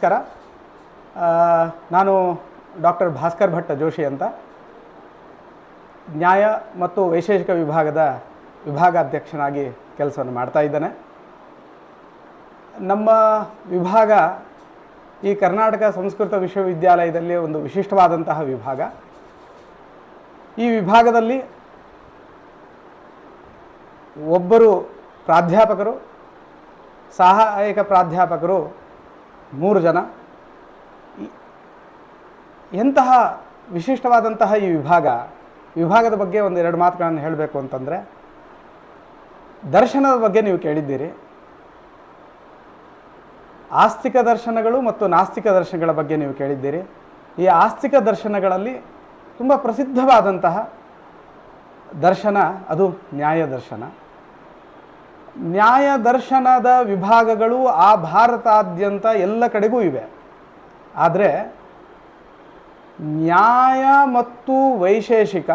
ನಮಸ್ಕಾರ. ನಾನು ಡಾಕ್ಟರ್ ಭಾಸ್ಕರ್ ಭಟ್ಟ ಜೋಶಿ ಅಂತ. ನ್ಯಾಯ ಮತ್ತು ವೈಶೇಷಿಕ ವಿಭಾಗದ ವಿಭಾಗಾಧ್ಯಕ್ಷನಾಗಿ ಕೆಲಸವನ್ನು ಮಾಡ್ತಾ ಇದ್ದೇನೆ. ನಮ್ಮ ವಿಭಾಗ ಈ ಕರ್ನಾಟಕ ಸಂಸ್ಕೃತ ವಿಶ್ವವಿದ್ಯಾಲಯದಲ್ಲಿ ಒಂದು ವಿಶಿಷ್ಟವಾದಂತಹ ವಿಭಾಗ. ಈ ವಿಭಾಗದಲ್ಲಿ ಒಬ್ಬರು ಪ್ರಾಧ್ಯಾಪಕರು, ಸಹಾಯಕ ಪ್ರಾಧ್ಯಾಪಕರು ಮೂರು ಜನ. ಎಂತಹ ವಿಶಿಷ್ಟವಾದಂತಹ ಈ ವಿಭಾಗ, ವಿಭಾಗದ ಬಗ್ಗೆ ಒಂದು ಎರಡು ಮಾತುಗಳನ್ನು ಹೇಳಬೇಕು ಅಂತಂದರೆ, ದರ್ಶನದ ಬಗ್ಗೆ ನೀವು ಕೇಳಿದ್ದೀರಿ. ಆಸ್ತಿಕ ದರ್ಶನಗಳು ಮತ್ತು ನಾಸ್ತಿಕ ದರ್ಶನಗಳ ಬಗ್ಗೆ ನೀವು ಕೇಳಿದ್ದೀರಿ. ಈ ಆಸ್ತಿಕ ದರ್ಶನಗಳಲ್ಲಿ ತುಂಬ ಪ್ರಸಿದ್ಧವಾದಂತಹ ದರ್ಶನ ಅದು ನ್ಯಾಯ ದರ್ಶನ. ನ್ಯಾಯ ದರ್ಶನದ ವಿಭಾಗಗಳು ಆ ಭಾರತಾದ್ಯಂತ ಎಲ್ಲ ಕಡೆಗೂ ಇವೆ. ಆದರೆ ನ್ಯಾಯ ಮತ್ತು ವೈಶೇಷಿಕ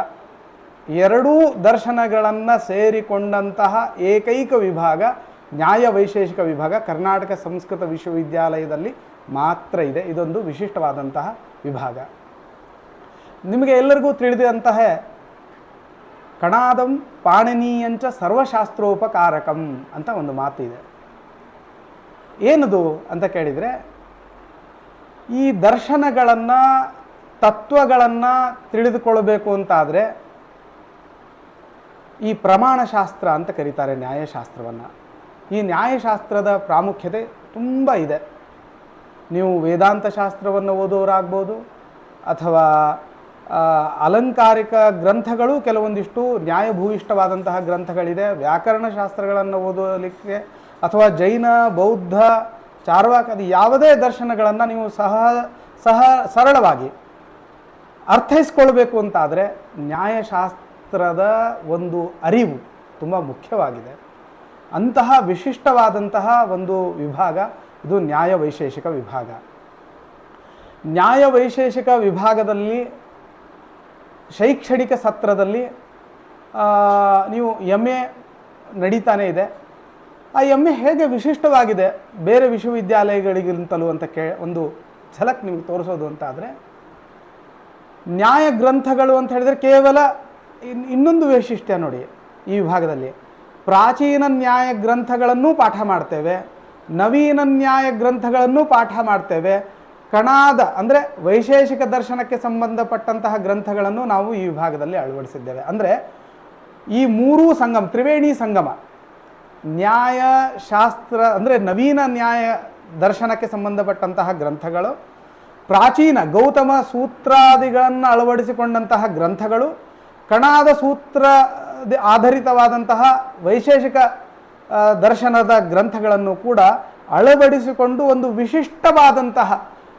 ಎರಡೂ ದರ್ಶನಗಳನ್ನು ಸೇರಿಕೊಂಡಂತಹ ಏಕೈಕ ವಿಭಾಗ ನ್ಯಾಯ ವೈಶೇಷಿಕ ವಿಭಾಗ ಕರ್ನಾಟಕ ಸಂಸ್ಕೃತ ವಿಶ್ವವಿದ್ಯಾಲಯದಲ್ಲಿ ಮಾತ್ರ ಇದೆ. ಇದೊಂದು ವಿಶಿಷ್ಟವಾದಂತಹ ವಿಭಾಗ. ನಿಮಗೆ ಎಲ್ಲರಿಗೂ ತಿಳಿದಂತಹ ಕಣಾದಂ ಪಾಣಿನೀಯಂಚ ಸರ್ವಶಾಸ್ತ್ರೋಪಕಾರಕಂ ಅಂತ ಒಂದು ಮಾತು ಇದೆ. ಏನದು ಅಂತ ಕೇಳಿದರೆ, ಈ ದರ್ಶನಗಳನ್ನು, ತತ್ವಗಳನ್ನು ತಿಳಿದುಕೊಳ್ಬೇಕು ಅಂತಾದರೆ, ಈ ಪ್ರಮಾಣಶಾಸ್ತ್ರ ಅಂತ ಕರೀತಾರೆ ನ್ಯಾಯಶಾಸ್ತ್ರವನ್ನು. ಈ ನ್ಯಾಯಶಾಸ್ತ್ರದ ಪ್ರಾಮುಖ್ಯತೆ ತುಂಬ ಇದೆ. ನೀವು ವೇದಾಂತ ಶಾಸ್ತ್ರವನ್ನು ಓದೋರಾಗ್ಬೋದು ಅಥವಾ ಅಲಂಕಾರಿಕ ಗ್ರಂಥಗಳು ಕೆಲವೊಂದಿಷ್ಟು ನ್ಯಾಯಭೂಯಿಷ್ಠವಾದಂತಹ ಗ್ರಂಥಗಳಿದೆ. ವ್ಯಾಕರಣ ಶಾಸ್ತ್ರಗಳನ್ನು ಓದಲಿಕ್ಕೆ ಅಥವಾ ಜೈನ, ಬೌದ್ಧ ಚಾರ್ವಾಕದಿ ಯಾವುದೇ ದರ್ಶನಗಳನ್ನು ನೀವು ಸಹ ಸಹ ಸರಳವಾಗಿ ಅರ್ಥೈಸ್ಕೊಳ್ಬೇಕು ಅಂತಾದರೆ ನ್ಯಾಯಶಾಸ್ತ್ರದ ಒಂದು ಅರಿವು ತುಂಬ ಮುಖ್ಯವಾಗಿದೆ. ಅಂತಹ ವಿಶಿಷ್ಟವಾದಂತಹ ಒಂದು ವಿಭಾಗ ಇದು ನ್ಯಾಯ ವೈಶೇಷಿಕ ವಿಭಾಗ. ನ್ಯಾಯ ವೈಶೇಷಿಕ ವಿಭಾಗದಲ್ಲಿ ಶೈಕ್ಷಣಿಕ ಸತ್ರದಲ್ಲಿ ನೀವು ಎಂ ಎ ನಡೀತಾನೇ ಇದೆ. ಆ ಎಂ ಎ ಹೇಗೆ ವಿಶಿಷ್ಟವಾಗಿದೆ? ಬೇರೆ ವಿಶ್ವವಿದ್ಯಾಲಯಗಳಿಗಿಂತಲೂ ಅಂತ ಕೇ, ಒಂದು ಝಲಕ್ ನಿಮಗೆ ತೋರಿಸೋದು ಅಂತ ಆದರೆ ನ್ಯಾಯ ಗ್ರಂಥಗಳು ಅಂತ ಹೇಳಿದರೆ ಕೇವಲ ಇನ್- ಇನ್ನೊಂದು ವೈಶಿಷ್ಟ್ಯ ನೋಡಿ ಈ ವಿಭಾಗದಲ್ಲಿ. ಪ್ರಾಚೀನ ನ್ಯಾಯ ಗ್ರಂಥಗಳನ್ನೂ ಪಾಠ ಮಾಡ್ತೇವೆ, ನವೀನ ನ್ಯಾಯ ಗ್ರಂಥಗಳನ್ನು ಪಾಠ ಮಾಡ್ತೇವೆ ಕಣಾದ, ಅಂದರೆ ವೈಶೇಷಿಕ ದರ್ಶನಕ್ಕೆ ಸಂಬಂಧಪಟ್ಟಂತಹ ಗ್ರಂಥಗಳನ್ನು ನಾವು ಈ ವಿಭಾಗದಲ್ಲಿ ಅಳವಡಿಸಿದ್ದೇವೆ. ಅಂದರೆ ಈ ಮೂರೂ ಸಂಗಮ, ತ್ರಿವೇಣಿ ಸಂಗಮ, ನ್ಯಾಯ ಶಾಸ್ತ್ರ, ಅಂದರೆ ನವೀನ ನ್ಯಾಯ ದರ್ಶನಕ್ಕೆ ಸಂಬಂಧಪಟ್ಟಂತಹ ಗ್ರಂಥಗಳು, ಪ್ರಾಚೀನ ಗೌತಮ ಸೂತ್ರಾದಿಗಳನ್ನು ಅಳವಡಿಸಿಕೊಂಡಂತಹ ಗ್ರಂಥಗಳು, ಕಣಾದ ಸೂತ್ರ ಆಧಾರಿತವಾದಂತಹ ವೈಶೇಷಿಕ ದರ್ಶನದ ಗ್ರಂಥಗಳನ್ನು ಕೂಡ ಅಳವಡಿಸಿಕೊಂಡು ಒಂದು ವಿಶಿಷ್ಟವಾದಂತಹ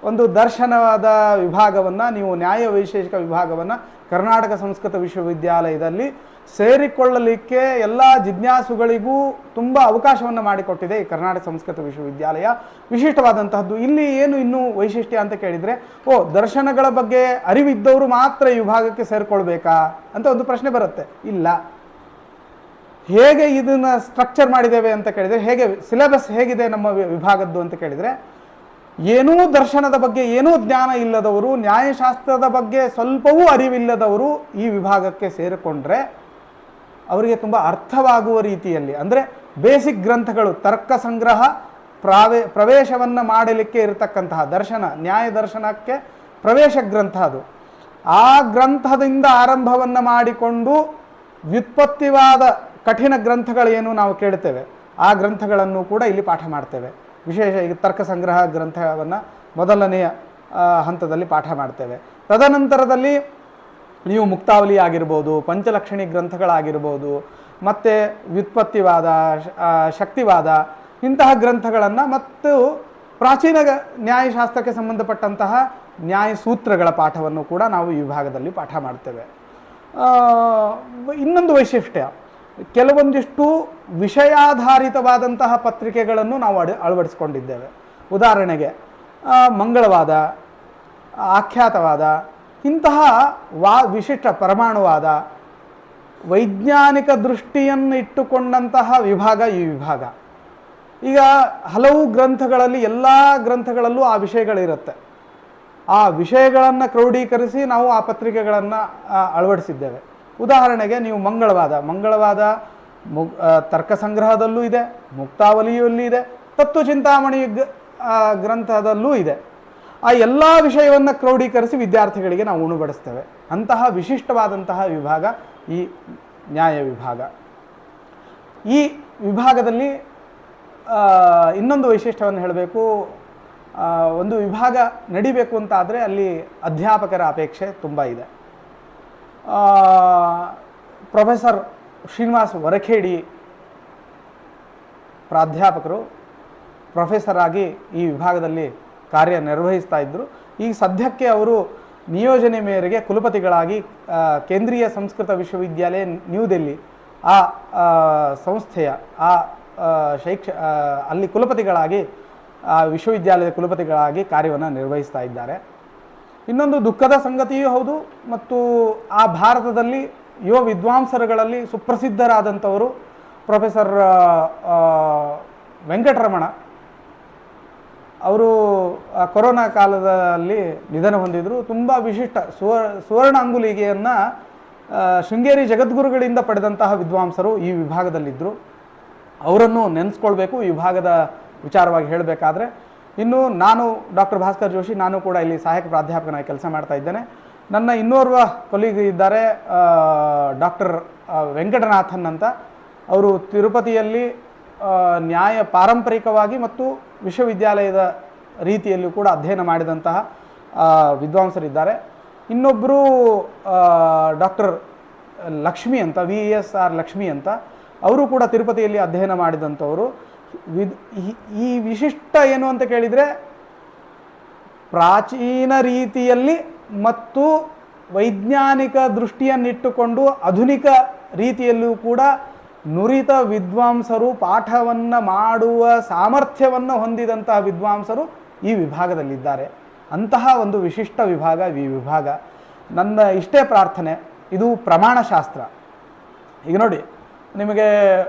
ಒಂದು ದರ್ಶನವಾದ ವಿಭಾಗವನ್ನು, ನೀವು ನ್ಯಾಯ ವೈಶೇಷಿಕ ವಿಭಾಗವನ್ನು ಕರ್ನಾಟಕ ಸಂಸ್ಕೃತ ವಿಶ್ವವಿದ್ಯಾಲಯದಲ್ಲಿ ಸೇರಿಕೊಳ್ಳಲಿಕ್ಕೆ ಎಲ್ಲ ಜಿಜ್ಞಾಸುಗಳಿಗೂ ತುಂಬ ಅವಕಾಶವನ್ನು ಮಾಡಿಕೊಟ್ಟಿದೆ ಈ ಕರ್ನಾಟಕ ಸಂಸ್ಕೃತ ವಿಶ್ವವಿದ್ಯಾಲಯ. ವಿಶಿಷ್ಟವಾದಂತಹದ್ದು. ಇಲ್ಲಿ ಏನು ಇನ್ನೂ ವೈಶಿಷ್ಟ್ಯ ಅಂತ ಕೇಳಿದರೆ, ಓ, ದರ್ಶನಗಳ ಬಗ್ಗೆ ಅರಿವಿದ್ದವರು ಮಾತ್ರ ಈ ವಿಭಾಗಕ್ಕೆ ಸೇರಿಕೊಳ್ಬೇಕಾ ಅಂತ ಒಂದು ಪ್ರಶ್ನೆ ಬರುತ್ತೆ. ಇಲ್ಲ. ಹೇಗೆ ಇದನ್ನು ಸ್ಟ್ರಕ್ಚರ್ ಮಾಡಿದ್ದೇವೆ ಅಂತ ಕೇಳಿದರೆ, ಹೇಗೆ ಸಿಲೆಬಸ್ ಹೇಗಿದೆ ನಮ್ಮ ವಿಭಾಗದ್ದು ಅಂತ ಕೇಳಿದರೆ ಏನೂ ದರ್ಶನದ ಬಗ್ಗೆ ಏನೂ ಜ್ಞಾನ ಇಲ್ಲದವರು, ನ್ಯಾಯಶಾಸ್ತ್ರದ ಬಗ್ಗೆ ಸ್ವಲ್ಪವೂ ಅರಿವಿಲ್ಲದವರು ಈ ವಿಭಾಗಕ್ಕೆ ಸೇರಿಕೊಂಡ್ರೆ ಅವರಿಗೆ ತುಂಬ ಅರ್ಥವಾಗುವ ರೀತಿಯಲ್ಲಿ, ಅಂದರೆ ಬೇಸಿಕ್ ಗ್ರಂಥಗಳು, ತರ್ಕ ಸಂಗ್ರಹ, ಪ್ರಾವೇ, ಪ್ರವೇಶವನ್ನು ಮಾಡಲಿಕ್ಕೆ ಇರತಕ್ಕಂತಹ ದರ್ಶನ, ನ್ಯಾಯ ದರ್ಶನಕ್ಕೆ ಪ್ರವೇಶ ಗ್ರಂಥ ಅದು. ಆ ಗ್ರಂಥದಿಂದ ಆರಂಭವನ್ನು ಮಾಡಿಕೊಂಡು ವ್ಯುತ್ಪತ್ತಿವಾದ ಕಠಿಣ ಗ್ರಂಥಗಳೇನು ನಾವು ಕೇಳ್ತೇವೆ, ಆ ಗ್ರಂಥಗಳನ್ನು ಕೂಡ ಇಲ್ಲಿ ಪಾಠ ಮಾಡ್ತೇವೆ. ವಿಶೇಷ ಈಗ ತರ್ಕ ಸಂಗ್ರಹ ಗ್ರಂಥವನ್ನು ಮೊದಲನೆಯ ಹಂತದಲ್ಲಿ ಪಾಠ ಮಾಡ್ತೇವೆ. ತದನಂತರದಲ್ಲಿ ನೀವು ಮುಕ್ತಾವಲಿ ಆಗಿರ್ಬೋದು, ಪಂಚಲಕ್ಷಣಿ ಗ್ರಂಥಗಳಾಗಿರ್ಬೋದು, ಮತ್ತು ವ್ಯುತ್ಪತ್ತಿವಾದ ಶಕ್ತಿವಾದ ಇಂತಹ ಗ್ರಂಥಗಳನ್ನು ಮತ್ತು ಪ್ರಾಚೀನ ನ್ಯಾಯಶಾಸ್ತ್ರಕ್ಕೆ ಸಂಬಂಧಪಟ್ಟಂತಹ ನ್ಯಾಯ ಸೂತ್ರಗಳ ಪಾಠವನ್ನು ಕೂಡ ನಾವು ಈ ವಿಭಾಗದಲ್ಲಿ ಪಾಠ ಮಾಡ್ತೇವೆ. ಇನ್ನೊಂದು ವೈಶಿಷ್ಟ್ಯ. ಕೆಲವೊಂದಿಷ್ಟು ವಿಷಯಾಧಾರಿತವಾದಂತಹ ಪತ್ರಿಕೆಗಳನ್ನು ನಾವು ಅಡಿ ಅಳವಡಿಸ್ಕೊಂಡಿದ್ದೇವೆ. ಉದಾಹರಣೆಗೆ ಮಂಗಳವಾದ, ಆಖ್ಯಾತವಾದ, ಇಂತಹ ವಾ, ವಿಶಿಷ್ಟ ಪರಮಾಣುವಾದ, ವೈಜ್ಞಾನಿಕ ದೃಷ್ಟಿಯನ್ನು ಇಟ್ಟುಕೊಂಡಂತಹ ವಿಭಾಗ ಈ ವಿಭಾಗ. ಈಗ ಹಲವು ಗ್ರಂಥಗಳಲ್ಲಿ, ಎಲ್ಲ ಗ್ರಂಥಗಳಲ್ಲೂ ಆ ವಿಷಯಗಳಿರುತ್ತೆ. ಆ ವಿಷಯಗಳನ್ನು ಕ್ರೋಢೀಕರಿಸಿ ನಾವು ಆ ಪತ್ರಿಕೆಗಳನ್ನು ಅಳವಡಿಸಿದ್ದೇವೆ. ಉದಾಹರಣೆಗೆ ನೀವು ಮಂಗಳವಾದ ಮಂಗಳವಾದ ಮು ತರ್ಕ ಸಂಗ್ರಹದಲ್ಲೂ ಇದೆ, ಮುಕ್ತಾವಲಿಯಲ್ಲಿ ಇದೆ, ತತ್ವಚಿಂತಾಮಣಿ ಗ್ರಂಥದಲ್ಲೂ ಇದೆ. ಆ ಎಲ್ಲ ವಿಷಯವನ್ನು ಕ್ರೋಢೀಕರಿಸಿ ವಿದ್ಯಾರ್ಥಿಗಳಿಗೆ ನಾವು ಉಣುಬಡಿಸ್ತೇವೆ ಅಂತಹ ವಿಶಿಷ್ಟವಾದಂತಹ ವಿಭಾಗ ಈ ನ್ಯಾಯ ವಿಭಾಗ. ಈ ವಿಭಾಗದಲ್ಲಿ ಇನ್ನೊಂದು ವೈಶಿಷ್ಟ್ಯವನ್ನು ಹೇಳಬೇಕು. ಒಂದು ವಿಭಾಗ ನಡಿಬೇಕು ಅಂತ ಆದರೆ ಅಲ್ಲಿ ಅಧ್ಯಾಪಕರ ಅಪೇಕ್ಷೆ ತುಂಬ ಇದೆ. ಪ್ರೊಫೆಸರ್ ಶ್ರೀನಿವಾಸ್ ವರಖೇಡಿ ಪ್ರಾಧ್ಯಾಪಕರು, ಪ್ರೊಫೆಸರ್ ಆಗಿ ಈ ವಿಭಾಗದಲ್ಲಿ ಕಾರ್ಯನಿರ್ವಹಿಸ್ತಾ ಇದ್ದರು ಈಗ ಸದ್ಯಕ್ಕೆ ಅವರು ನಿಯೋಜನೆ ಮೇರೆಗೆ ಕುಲಪತಿಗಳಾಗಿ ಕೇಂದ್ರೀಯ ಸಂಸ್ಕೃತ ವಿಶ್ವವಿದ್ಯಾಲಯ ನ್ಯೂ ದೆಲ್ಲಿ ಆ ಸಂಸ್ಥೆಯ, ಆ ಶೈಕ್ಷ ಅಲ್ಲಿ ಕುಲಪತಿಗಳಾಗಿ ವಿಶ್ವವಿದ್ಯಾಲಯದ ಕುಲಪತಿಗಳಾಗಿ ಕಾರ್ಯವನ್ನು ನಿರ್ವಹಿಸ್ತಾ ಇದ್ದಾರೆ. ಇನ್ನೊಂದು ದುಃಖದ ಸಂಗತಿಯೂ ಹೌದು ಮತ್ತು ಆ ಭಾರತದಲ್ಲಿ ಯುವ ವಿದ್ವಾಂಸರುಗಳಲ್ಲಿ ಸುಪ್ರಸಿದ್ಧರಾದಂಥವರು ಪ್ರೊಫೆಸರ್ ವೆಂಕಟರಮಣ. ಅವರು ಕೊರೋನಾ ಕಾಲದಲ್ಲಿ ನಿಧನ ಹೊಂದಿದ್ರು. ತುಂಬ ವಿಶಿಷ್ಟ ಸುವ ಸುವರ್ಣ ಅಂಗುಲಿಗೆಯನ್ನು ಶೃಂಗೇರಿ ಜಗದ್ಗುರುಗಳಿಂದ ಪಡೆದಂತಹ ವಿದ್ವಾಂಸರು ಈ ವಿಭಾಗದಲ್ಲಿದ್ದರು ಅವರನ್ನು ನೆನೆಸ್ಕೊಳ್ಬೇಕು ವಿಭಾಗದ ವಿಚಾರವಾಗಿ ಹೇಳಬೇಕಾದ್ರೆ. ಇನ್ನು ನಾನು ಡಾಕ್ಟರ್ ಭಾಸ್ಕರ್ ಜೋಶಿ, ನಾನು ಕೂಡ ಇಲ್ಲಿ ಸಹಾಯಕ ಪ್ರಾಧ್ಯಾಪಕನಾಗಿ ಕೆಲಸ ಮಾಡ್ತಾ ಇದ್ದೇನೆ. ನನ್ನ ಇನ್ನೋರ್ವ ಕೊಲೀಗ್ ಇದ್ದಾರೆ ಡಾಕ್ಟರ್ ವೆಂಕಟನಾಥನ್ ಅಂತ. ಅವರು ತಿರುಪತಿಯಲ್ಲಿ ನ್ಯಾಯ ಪಾರಂಪರಿಕವಾಗಿ ಮತ್ತು ವಿಶ್ವವಿದ್ಯಾಲಯದ ರೀತಿಯಲ್ಲೂ ಕೂಡ ಅಧ್ಯಯನ ಮಾಡಿದಂತಹ ವಿದ್ವಾಂಸರಿದ್ದಾರೆ. ಇನ್ನೊಬ್ಬರು ಡಾಕ್ಟರ್ ಲಕ್ಷ್ಮಿ ಅಂತ ವಿ ಎಸ್ ಆರ್ ಲಕ್ಷ್ಮಿ ಅಂತ. ಅವರು ಕೂಡ ತಿರುಪತಿಯಲ್ಲಿ ಅಧ್ಯಯನ ಮಾಡಿದಂಥವರು. ವಿದ್ ಈ- ವಿಶಿಷ್ಟ ಏನು ಅಂತ ಕೇಳಿದರೆ, ಪ್ರಾಚೀನ ರೀತಿಯಲ್ಲಿ ಮತ್ತು ವೈಜ್ಞಾನಿಕ ದೃಷ್ಟಿಯನ್ನಿಟ್ಟುಕೊಂಡು ಆಧುನಿಕ ರೀತಿಯಲ್ಲೂ ಕೂಡ ನುರಿತ ವಿದ್ವಾಂಸರು ಪಾಠವನ್ನು ಮಾಡುವ ಸಾಮರ್ಥ್ಯವನ್ನು ಹೊಂದಿದಂತಹ ವಿದ್ವಾಂಸರು ಈ ವಿಭಾಗದಲ್ಲಿದ್ದಾರೆ. ಅಂತಹ ಒಂದು ವಿಶಿಷ್ಟ ವಿಭಾಗ ಈ ವಿಭಾಗ. ನನ್ನ ಇಷ್ಟೇ ಪ್ರಾರ್ಥನೆ, ಇದು ಪ್ರಮಾಣಶಾಸ್ತ್ರ. ಈಗ ನೋಡಿ, ನಿಮಗೆ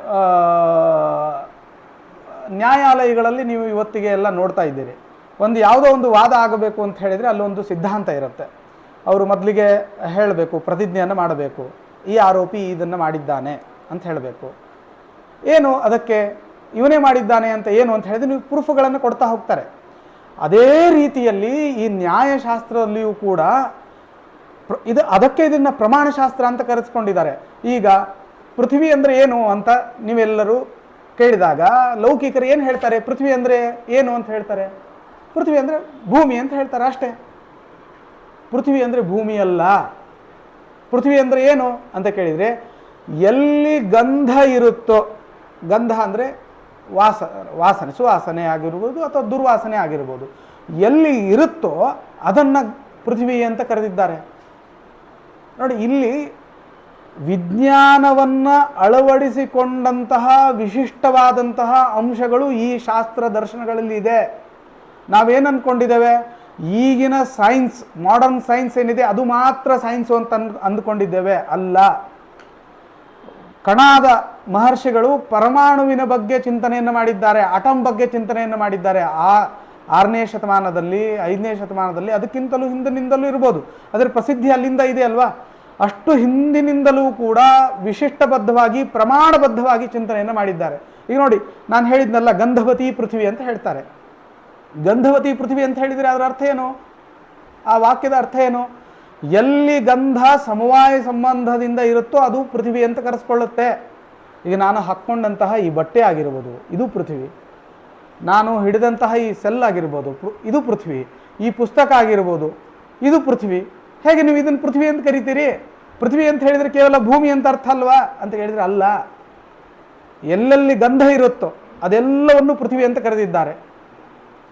ನ್ಯಾಯಾಲಯಗಳಲ್ಲಿ ನೀವು ಇವತ್ತಿಗೆ ಎಲ್ಲ ನೋಡ್ತಾ ಇದ್ದೀರಿ. ಒಂದು ಯಾವುದೋ ಒಂದು ವಾದ ಆಗಬೇಕು ಅಂತ ಹೇಳಿದರೆ ಅಲ್ಲೊಂದು ಸಿದ್ಧಾಂತ ಇರುತ್ತೆ. ಅವರು ಮೊದಲಿಗೆ ಹೇಳಬೇಕು, ಪ್ರತಿಜ್ಞೆಯನ್ನು ಮಾಡಬೇಕು. ಈ ಆರೋಪಿ ಇದನ್ನು ಮಾಡಿದ್ದಾನೆ ಅಂತ ಹೇಳಬೇಕು. ಏನು ಅದಕ್ಕೆ ಇವನೇ ಮಾಡಿದ್ದಾನೆ ಅಂತ ಏನು ಅಂತ ಹೇಳಿದ್ರೆ ನೀವು ಪ್ರೂಫ್ಗಳನ್ನು ಕೊಡ್ತಾ ಹೋಗ್ತಾರೆ. ಅದೇ ರೀತಿಯಲ್ಲಿ ಈ ನ್ಯಾಯಶಾಸ್ತ್ರದಲ್ಲಿಯೂ ಕೂಡ ಇದು ಅದಕ್ಕೆ ಇದನ್ನು ಪ್ರಮಾಣಶಾಸ್ತ್ರ ಅಂತ ಕರೆಸ್ಕೊಂಡಿದ್ದಾರೆ. ಈಗ ಪೃಥ್ವಿ ಅಂದರೆ ಏನು ಅಂತ ನೀವೆಲ್ಲರೂ ಕೇಳಿದಾಗ ಲೌಕಿಕರು ಏನು ಹೇಳ್ತಾರೆ? ಪೃಥ್ವಿ ಅಂದರೆ ಏನು ಅಂತ ಹೇಳ್ತಾರೆ? ಪೃಥ್ವಿ ಅಂದರೆ ಭೂಮಿ ಅಂತ ಹೇಳ್ತಾರೆ ಅಷ್ಟೇ. ಪೃಥ್ವಿ ಅಂದರೆ ಭೂಮಿ ಅಲ್ಲ. ಪೃಥ್ವಿ ಅಂದರೆ ಏನು ಅಂತ ಕೇಳಿದರೆ ಎಲ್ಲಿ ಗಂಧ ಇರುತ್ತೋ, ಗಂಧ ಅಂದರೆ ವಾಸ, ವಾಸನೆ, ಸುವಾಸನೆ ಆಗಿರ್ಬೋದು ಅಥವಾ ದುರ್ವಾಸನೆ ಆಗಿರ್ಬೋದು. ಎಲ್ಲಿ ಇರುತ್ತೋ ಅದನ್ನು ಪೃಥ್ವಿ ಅಂತ ಕರೆದಿದ್ದಾರೆ. ನೋಡಿ, ಇಲ್ಲಿ ವಿಜ್ಞಾನವನ್ನು ಅಳವಡಿಸಿಕೊಂಡಂತಹ ವಿಶಿಷ್ಟವಾದಂತಹ ಅಂಶಗಳು ಈ ಶಾಸ್ತ್ರ ದರ್ಶನಗಳಲ್ಲಿ ಇದೆ. ನಾವೇನು ಅಂದ್ಕೊಂಡಿದ್ದೇವೆ ಈಗಿನ ಸೈನ್ಸ್, ಮಾಡರ್ನ್ ಸೈನ್ಸ್ ಏನಿದೆ, ಅದು ಮಾತ್ರ ಸೈನ್ಸು ಅಂತ ಅನ್ ಅಂದ್ಕೊಂಡಿದ್ದೇವೆ ಅಲ್ಲ. ಕಣಾದ ಮಹರ್ಷಿಗಳು ಪರಮಾಣುವಿನ ಬಗ್ಗೆ ಚಿಂತನೆಯನ್ನು ಮಾಡಿದ್ದಾರೆ, ಅಟಮ್ ಬಗ್ಗೆ ಚಿಂತನೆಯನ್ನು ಮಾಡಿದ್ದಾರೆ. ಆ ಆರನೇ ಶತಮಾನದಲ್ಲಿ, ಐದನೇ ಶತಮಾನದಲ್ಲಿ ಅದಕ್ಕಿಂತಲೂ ಹಿಂದಿನಿಂದಲೂ ಇರ್ಬೋದು. ಅದರ ಪ್ರಸಿದ್ಧಿ ಅಲ್ಲಿಂದ ಇದೆ ಅಲ್ವಾ? ಅಷ್ಟು ಹಿಂದಿನಿಂದಲೂ ಕೂಡ ವಿಶಿಷ್ಟಬದ್ಧವಾಗಿ, ಪ್ರಮಾಣಬದ್ಧವಾಗಿ ಚಿಂತನೆಯನ್ನು ಮಾಡಿದ್ದಾರೆ. ಈಗ ನೋಡಿ, ನಾನು ಹೇಳಿದ್ನಲ್ಲ, ಗಂಧವತಿ ಪೃಥ್ವಿ ಅಂತ ಹೇಳ್ತಾರೆ. ಗಂಧವತಿ ಪೃಥ್ವಿ ಅಂತ ಹೇಳಿದರೆ ಅದರ ಅರ್ಥ ಏನು? ಆ ವಾಕ್ಯದ ಅರ್ಥ ಏನು? ಎಲ್ಲಿ ಗಂಧ ಸಮವಾಯ ಸಂಬಂಧದಿಂದ ಇರುತ್ತೋ ಅದು ಪೃಥ್ವಿ ಅಂತ ಕರೆಸ್ಕೊಳ್ಳುತ್ತೆ. ಈಗ ನಾನು ಹಾಕ್ಕೊಂಡಂತಹ ಈ ಬಟ್ಟೆ ಆಗಿರ್ಬೋದು, ಇದು ಪೃಥ್ವಿ. ನಾನು ಹಿಡಿದಂತಹ ಈ ಸೆಲ್ ಆಗಿರ್ಬೋದು, ಇದು ಪೃಥ್ವಿ. ಈ ಪುಸ್ತಕ ಆಗಿರ್ಬೋದು, ಇದು ಪೃಥ್ವಿ. ಹೇಗೆ ನೀವು ಇದನ್ನು ಪೃಥ್ವಿ ಅಂತ ಕರಿತೀರಿ? ಪೃಥ್ವಿ ಅಂತ ಹೇಳಿದರೆ ಕೇವಲ ಭೂಮಿ ಅಂತ ಅರ್ಥ ಅಲ್ವಾ? ಅಂತ ಹೇಳಿದರೆ ಅಲ್ಲ. ಎಲ್ಲೆಲ್ಲಿ ಗಂಧ ಇರುತ್ತೋ ಅದೆಲ್ಲವನ್ನು ಪೃಥ್ವಿ ಅಂತ ಕರೆದಿದ್ದಾರೆ.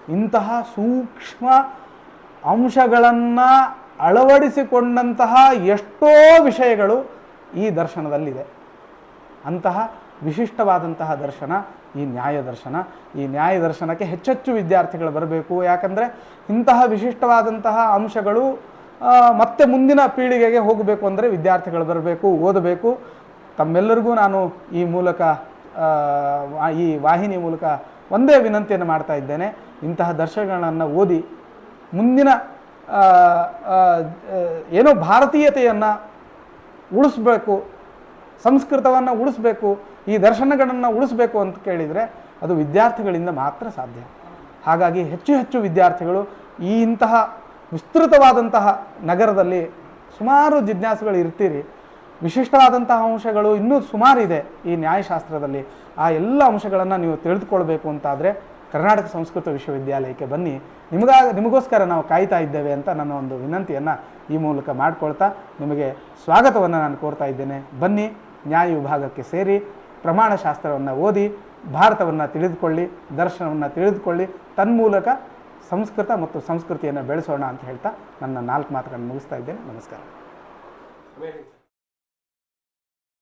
ಇಂತಹ ಸೂಕ್ಷ್ಮ ಅಂಶಗಳನ್ನು ಅಳವಡಿಸಿಕೊಂಡಂತಹ ಎಷ್ಟೋ ವಿಷಯಗಳು ಈ ದರ್ಶನದಲ್ಲಿದೆ. ಅಂತಹ ವಿಶಿಷ್ಟವಾದಂತಹ ದರ್ಶನ, ಈ ನ್ಯಾಯ ದರ್ಶನ. ಈ ನ್ಯಾಯ ದರ್ಶನಕ್ಕೆ ಹೆಚ್ಚೆಚ್ಚು ವಿದ್ಯಾರ್ಥಿಗಳು ಬರಬೇಕು. ಯಾಕಂದರೆ ಇಂತಹ ವಿಶಿಷ್ಟವಾದಂತಹ ಅಂಶಗಳು ಮತ್ತೆ ಮುಂದಿನ ಪೀಳಿಗೆಗೆ ಹೋಗಬೇಕು ಅಂದರೆ ವಿದ್ಯಾರ್ಥಿಗಳು ಬರಬೇಕು, ಓದಬೇಕು. ತಮ್ಮೆಲ್ಲರಿಗೂ ನಾನು ಈ ಮೂಲಕ ಈ ವಾಹಿನಿ ಮೂಲಕ ಒಂದೇ ವಿನಂತಿಯನ್ನು ಮಾಡ್ತಾ ಇದ್ದೇನೆ. ಇಂತಹ ದರ್ಶನಗಳನ್ನು ಓದಿ ಮುಂದಿನ ಏನೋ ಭಾರತೀಯತೆಯನ್ನು ಉಳಿಸ್ಬೇಕು, ಸಂಸ್ಕೃತವನ್ನು ಉಳಿಸ್ಬೇಕು, ಈ ದರ್ಶನಗಳನ್ನು ಉಳಿಸ್ಬೇಕು ಅಂತ ಕೇಳಿದರೆ ಅದು ವಿದ್ಯಾರ್ಥಿಗಳಿಂದ ಮಾತ್ರ ಸಾಧ್ಯ. ಹಾಗಾಗಿ ಹೆಚ್ಚು ಹೆಚ್ಚು ವಿದ್ಯಾರ್ಥಿಗಳು ಈ ಇಂತಹ ವಿಸ್ತೃತವಾದಂತಹ ನಗರದಲ್ಲಿ ಸುಮಾರು ಜಿಜ್ಞಾಸುಗಳು ಇರ್ತೀರಿ. ವಿಶಿಷ್ಟವಾದಂತಹ ಅಂಶಗಳು ಇನ್ನೂ ಸುಮಾರಿದೆ ಈ ನ್ಯಾಯಶಾಸ್ತ್ರದಲ್ಲಿ. ಆ ಎಲ್ಲ ಅಂಶಗಳನ್ನು ನೀವು ತಿಳಿದುಕೊಳ್ಬೇಕು ಅಂತಾದರೆ ಕರ್ನಾಟಕ ಸಂಸ್ಕೃತ ವಿಶ್ವವಿದ್ಯಾಲಯಕ್ಕೆ ಬನ್ನಿ. ನಿಮಗಾಗ ನಿಮಗೋಸ್ಕರ ನಾವು ಕಾಯ್ತಾ ಇದ್ದೇವೆ ಅಂತ ನನ್ನ ಒಂದು ವಿನಂತಿಯನ್ನು ಈ ಮೂಲಕ ಮಾಡಿಕೊಳ್ತಾ ನಿಮಗೆ ಸ್ವಾಗತವನ್ನು ನಾನು ಕೋರ್ತಾ ಇದ್ದೇನೆ. ಬನ್ನಿ, ನ್ಯಾಯ ವಿಭಾಗಕ್ಕೆ ಸೇರಿ, ಪ್ರಮಾಣಶಾಸ್ತ್ರವನ್ನು ಓದಿ, ಭಾರತವನ್ನು ತಿಳಿದುಕೊಳ್ಳಿ, ದರ್ಶನವನ್ನು ತಿಳಿದುಕೊಳ್ಳಿ, ತನ್ಮೂಲಕ ಸಂಸ್ಕೃತ ಮತ್ತು ಸಂಸ್ಕೃತಿಯನ್ನು ಬೆಳೆಸೋಣ ಅಂತ ಹೇಳ್ತಾ ನನ್ನ ನಾಲ್ಕು ಮಾತುಗಳನ್ನು ಮುಗಿಸ್ತಾ ಇದ್ದೇನೆ ನಮಸ್ಕಾರ.